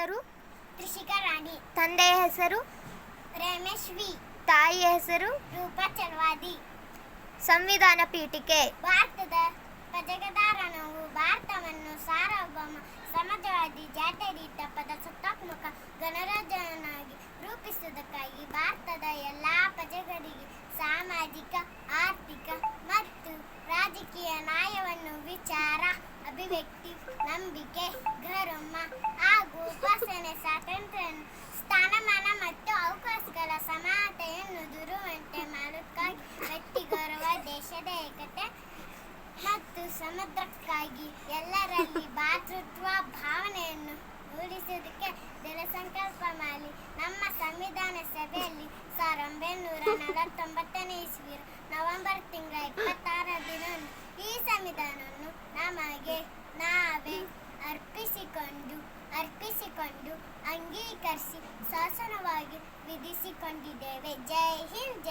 ಹೆಸರು? ತ್ರಿಷಿಕಾ ರಾಣಿ. ತಂದೆಯ ಹೆಸರು? ರಮೇಶ್ ವಿ. ತಾಯಿಯ ಹೆಸರು? ರೂಪಾ ಚಲವಾದಿ. ಸಂವಿಧಾನ ಪೀಠಿಕೆ. ಭಾರತದ ಪ್ರಜಾಗದಾರಣವು ಭಾರತವನ್ನು ಸಾರ್ವಭೌಮ ಸಮಾಜವಾದಿ ಜಾತ್ಯತೀತ ಪದ ಸತ್ತಾತ್ಮಕ ಗಣರಾಜ್ಯವನ್ನಾಗಿ ರೂಪಿಸುವುದಕ್ಕಾಗಿ ಭಾರತದ ಎಲ್ಲ ಪ್ರಜೆಗಳಿಗೆ ಸಾಮಾಜಿಕ ಆರ್ಥಿಕ ಮತ್ತು ರಾಜಕೀಯ ನ್ಯಾಯವನ್ನು ವಿಚಾರ ಅಭಿವ್ಯಕ್ತಿ ನಂಬಿಕೆ ಧರ್ಮ ಹಾಗೂ ಏಕತೆ. ಮತ್ತು ಸಮುದ್ರಕ್ಕಾಗಿ ಎಲ್ಲರಲ್ಲಿ ಭಾತೃತ್ವ ಭಾವನೆಯನ್ನು ಮೂಡಿಸುವುದಕ್ಕೆ ಜನಸಂಕಲ್ಪ ಮಾಡಿ. ನಮ್ಮ ಸಂವಿಧಾನ ಸಭೆಯಲ್ಲಿ ಸಾವಿರದ ಒಂಬೈನೂರ ನಲವತ್ತೊಂಬತ್ತನೇ ಇಸ್ವಿ ನವೆಂಬರ್ ತಿಂಗಳ ಇಪ್ಪತ್ತಾರ ದಿನ ಈ ಸಂವಿಧಾನವನ್ನು ನಮಗೆ ನಾವೇ ಅರ್ಪಿಸಿಕೊಂಡು ಅರ್ಪಿಸಿಕೊಂಡು, ಅಂಗೀಕರಿಸಿ, ಶಾಸನವಾಗಿ ವಿಧಿಸಿಕೊಂಡಿದ್ದೇವೆ. ಜೈ ಹಿಂದ್